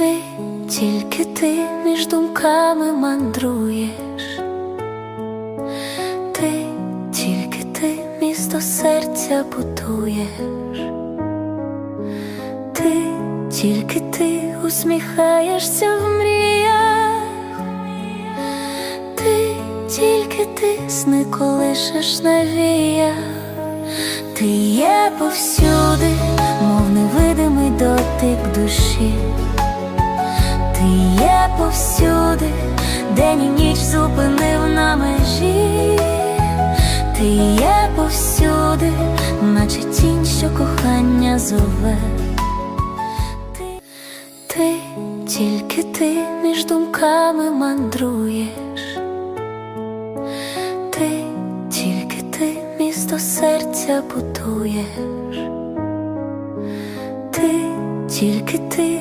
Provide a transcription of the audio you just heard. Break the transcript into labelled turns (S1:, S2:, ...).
S1: Ти, тільки ти між думками мандруєш, ти, тільки ти місто серця будуєш, ти, тільки ти усміхаєшся в мріях, ти, тільки ти сни колишеш на ти є повсюди, мов невидимий дотик душі. Ти є повсюди, день і ніч зупинив на межі. Ти є повсюди, наче тінь, що кохання зове. Ти, ти, тільки ти між думками мандруєш. Ти, тільки ти місто серця будуєш. Ти, тільки ти